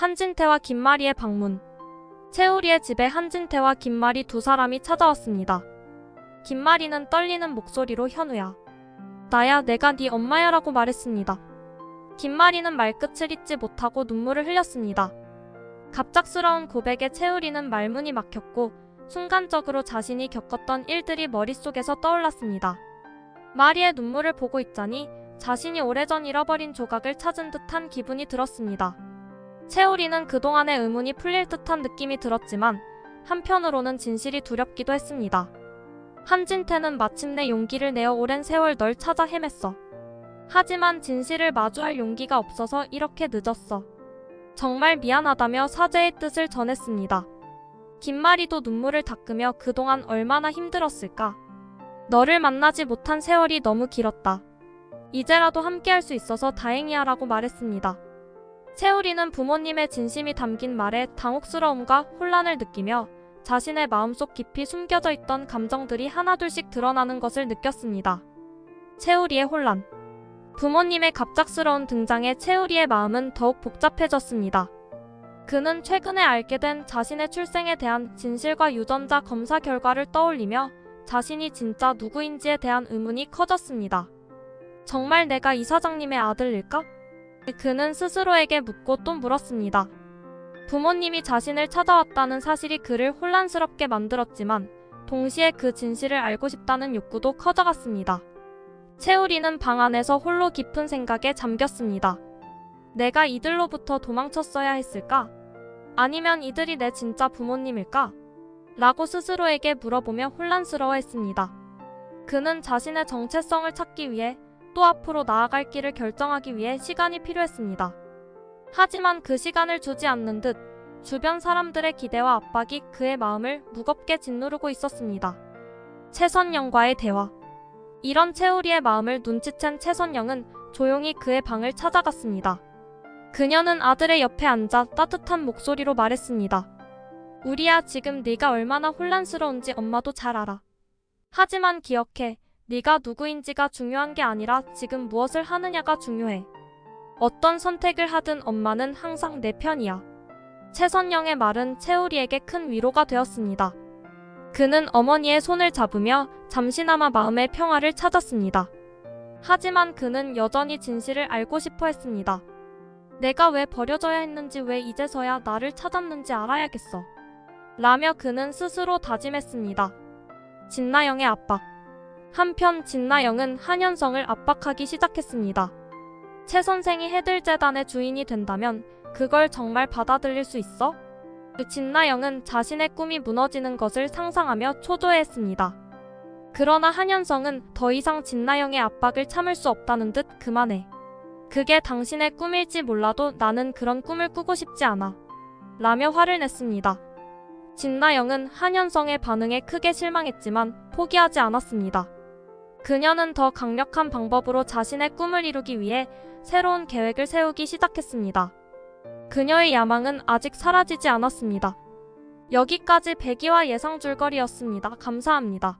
한진태와 김마리의 방문. 채우리의 집에 한진태와 김마리 두 사람이 찾아왔습니다. 김마리는 떨리는 목소리로 현우야. 나야 내가 네 엄마야 라고 말했습니다. 김마리는 말끝을 잇지 못하고 눈물을 흘렸습니다. 갑작스러운 고백에 채우리는 말문이 막혔고 순간적으로 자신이 겪었던 일들이 머릿속에서 떠올랐습니다. 마리의 눈물을 보고 있자니 자신이 오래전 잃어버린 조각을 찾은 듯한 기분이 들었습니다. 채우리는 그동안의 의문이 풀릴 듯한 느낌이 들었지만 한편으로는 진실이 두렵기도 했습니다. 한진태는 마침내 용기를 내어 오랜 세월 널 찾아 헤맸어. 하지만 진실을 마주할 용기가 없어서 이렇게 늦었어. 정말 미안하다며 사죄의 뜻을 전했습니다. 김마리도 눈물을 닦으며 그동안 얼마나 힘들었을까. 너를 만나지 못한 세월이 너무 길었다. 이제라도 함께할 수 있어서 다행이야라고 말했습니다. 채우리는 부모님의 진심이 담긴 말에 당혹스러움과 혼란을 느끼며 자신의 마음속 깊이 숨겨져 있던 감정들이 하나둘씩 드러나는 것을 느꼈습니다. 채우리의 혼란. 부모님의 갑작스러운 등장에 채우리의 마음은 더욱 복잡해졌습니다. 그는 최근에 알게 된 자신의 출생에 대한 진실과 유전자 검사 결과를 떠올리며 자신이 진짜 누구인지에 대한 의문이 커졌습니다. 정말 내가 이 사장님의 아들일까? 그는 스스로에게 묻고 또 물었습니다. 부모님이 자신을 찾아왔다는 사실이 그를 혼란스럽게 만들었지만 동시에 그 진실을 알고 싶다는 욕구도 커져갔습니다. 채우리는 방 안에서 홀로 깊은 생각에 잠겼습니다. 내가 이들로부터 도망쳤어야 했을까? 아니면 이들이 내 진짜 부모님일까? 라고 스스로에게 물어보며 혼란스러워했습니다. 그는 자신의 정체성을 찾기 위해 또 앞으로 나아갈 길을 결정하기 위해 시간이 필요했습니다. 하지만 그 시간을 주지 않는 듯 주변 사람들의 기대와 압박이 그의 마음을 무겁게 짓누르고 있었습니다. 최선영과의 대화. 이런 채우리의 마음을 눈치챈 최선영은 조용히 그의 방을 찾아갔습니다. 그녀는 아들의 옆에 앉아 따뜻한 목소리로 말했습니다. 우리야 지금 네가 얼마나 혼란스러운지 엄마도 잘 알아. 하지만 기억해. 네가 누구인지가 중요한 게 아니라 지금 무엇을 하느냐가 중요해. 어떤 선택을 하든 엄마는 항상 내 편이야. 최선영의 말은 채우리에게 큰 위로가 되었습니다. 그는 어머니의 손을 잡으며 잠시나마 마음의 평화를 찾았습니다. 하지만 그는 여전히 진실을 알고 싶어 했습니다. 내가 왜 버려져야 했는지 왜 이제서야 나를 찾았는지 알아야겠어. 라며 그는 스스로 다짐했습니다. 진나영의 압박. 한편 진나영은 한현성을 압박하기 시작했습니다. 최 선생이 해들재단의 주인이 된다면 그걸 정말 받아들일 수 있어? 진나영은 자신의 꿈이 무너지는 것을 상상하며 초조해했습니다. 그러나 한현성은 더 이상 진나영의 압박을 참을 수 없다는 듯 그만해. 그게 당신의 꿈일지 몰라도 나는 그런 꿈을 꾸고 싶지 않아. 라며 화를 냈습니다. 진나영은 한현성의 반응에 크게 실망했지만 포기하지 않았습니다. 그녀는 더 강력한 방법으로 자신의 꿈을 이루기 위해 새로운 계획을 세우기 시작했습니다. 그녀의 야망은 아직 사라지지 않았습니다. 여기까지 배기와 예상 줄거리였습니다. 감사합니다.